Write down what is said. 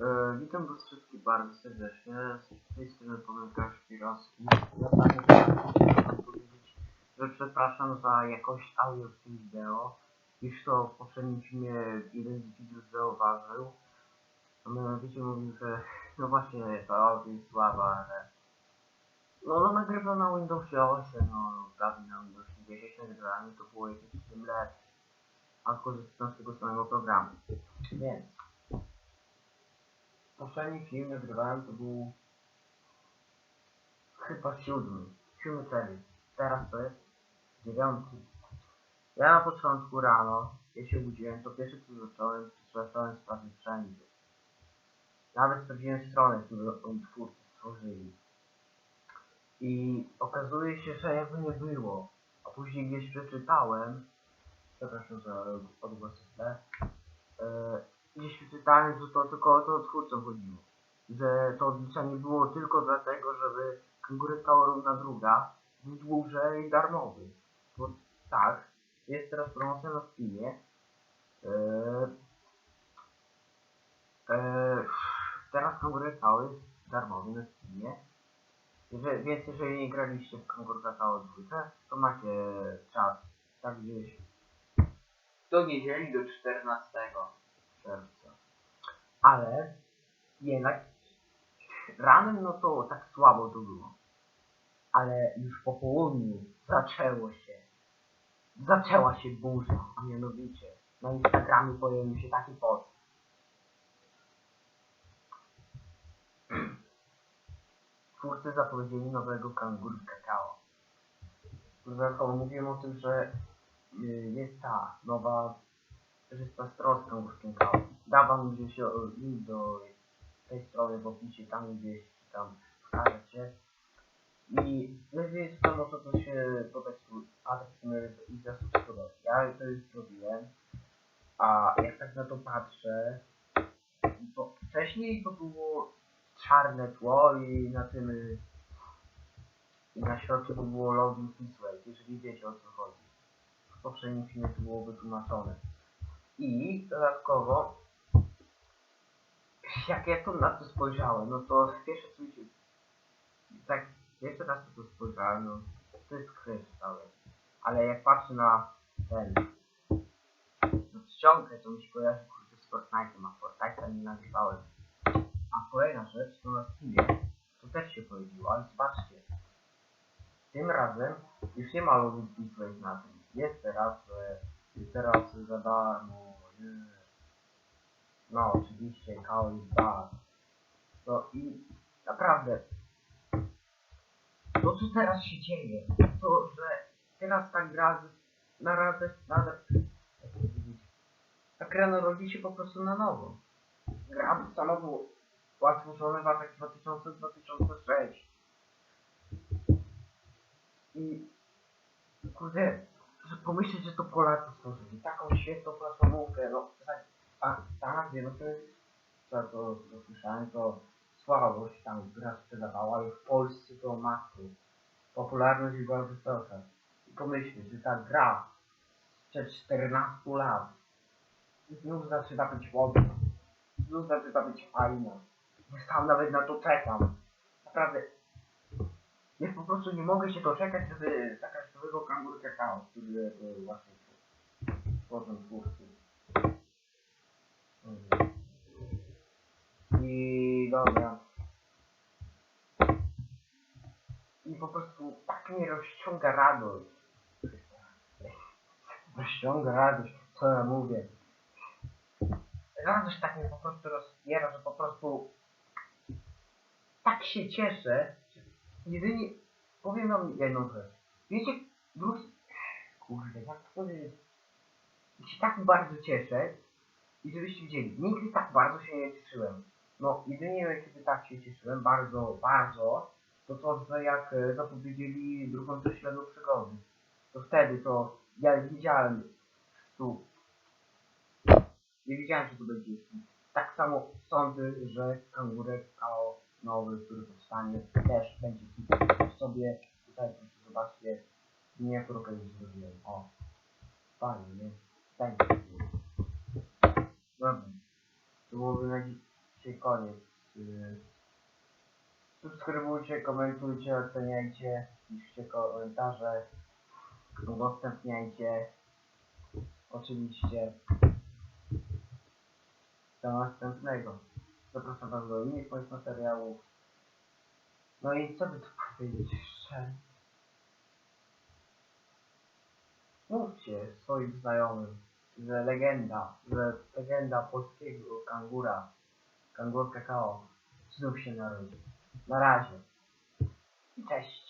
E, witam was wszystkich bardzo serdecznie. Z tej strony Pomyłka Szpirowski. Powiedzieć, że przepraszam za jakość audio w tym wideo, iż to w poprzednim filmie jeden z widzów zauważył. A mianowicie mówił, że no właśnie to audio jest słabe, ale no, no nagrywam na Windowsie 8, no dawniej na Windowsie 10 nagrywałem to było jakieś tym lepsze. A korzystam z tego samego programu. Więc Poprzedni film nagrywałem to był chyba siódmy, siódmy serii. Teraz to jest dziewiąty. Ja na początku rano, jak się budziłem, to pierwsze co zacząłem, to zacząłem sprawdzić wszędzie. Nawet sprawdziłem stronę, którą twórcy stworzyli. I okazuje się, że jakby nie było. A później gdzieś przeczytałem, przepraszam za odgłosy tle, e, gdzieś przeczytałem, że to tylko o to twórcom chodziło. Że to odliczenie było tylko dlatego, żeby Kanguryka równa druga był dłużej darmowy. Bo tak, jest teraz promocja na Steamie. Eee, eee, teraz Kanguryka jest darmowy na Steamie. Że, więc jeżeli nie graliście w Kanguryka 2, to macie czas, tak gdzieś Do niedzieli do 14. Ale jednak ranem no to tak słabo to było. Ale już po południu zaczęło się. Zaczęła się burza, a mianowicie na Instagramie pojawił się taki post. Twórcy zapowiedzieli nowego kangur kakao. Dodatkowo mówiłem o tym, że y, jest ta nowa strona z kangurskim kakao. Dawam gdzieś link do tej strony w opisie, tam gdzieś tam wskażecie. I jeżeli jest to, no to to się podać adres i zasubskrybować. Ja to już zrobiłem. A jak tak na to patrzę, to wcześniej to było czarne tło i na tym i na środku to było login Kisway, jeżeli wiecie o co chodzi. W poprzednim filmie to było wytłumaczone. I dodatkowo, jak ja to na to spojrzałem, no to pierwsze co mi się, tak, jeszcze raz na to spojrzałem, no to jest kryształ. Ale jak patrzę na ten, na czcionkę, to mi się kojarzy kurde z Fortnite'em, a Fortnite'a nie nagrywałem. A kolejna rzecz, to na Steamie, to też się pojawiło, ale zobaczcie, tym razem już nie ma login Play na tym. Jest teraz, że teraz za. No oczywiście, Kao jest bar. No i naprawdę, to co teraz się dzieje, to że teraz ta gra z- na radę, na jak powiedzieć, ta gra narodzi się po prostu na nowo. Gra sama była stworzona w latach 2000-2006. I kurde, pomyśleć, że to Polacy stworzyli taką świetną platformówkę, no tak, a tak, no to jest, co to, to słyszałem, to słabo się tam gra sprzedawała, ale w Polsce to matko. Popularność była wysoka. I pomyśleć, że ta gra sprzed 14 lat znów zaczyna być ładna, znów zaczyna być fajna. Ja sam nawet na to czekam. Naprawdę, ja po prostu nie mogę się doczekać, żeby zagrać nowego kangur kakao, który e, właśnie tworzą twórcy. Mhm. I dobra. I po prostu tak mnie rozciąga radość. Rozciąga radość, co ja mówię. Radość tak mnie po prostu rozpiera, że po prostu tak się cieszę, jedynie powiem wam jedną rzecz. Wiecie, drugi... Kurde, jak to powiedzieć? Ja się tak bardzo cieszę i żebyście widzieli, nigdy tak bardzo się nie cieszyłem. No, jedynie kiedy tak się cieszyłem, bardzo, bardzo, to to, że jak e, zapowiedzieli drugą część śladu przygody. To wtedy to ja wiedziałem tu. Nie wiedziałem, że to będzie. Tak samo sądzę, że kangurek KO nowy, który powstanie, też będzie hitem. sobie tutaj proszę zobaczcie miniaturkę już zrobiłem. O. Fajnie, nie? Fajnie. Dobra. To byłoby na dzisiaj koniec. Y, Subskrybujcie, komentujcie, oceniajcie, piszcie komentarze, udostępniajcie. Oczywiście. Do następnego. Zapraszam do innych moich materiałów. No i co by tu powiedzieć jeszcze? Mówcie swoim znajomym, że legenda, że legenda polskiego kangura, kangur kakao, znów się narodzi. Na razie. I cześć.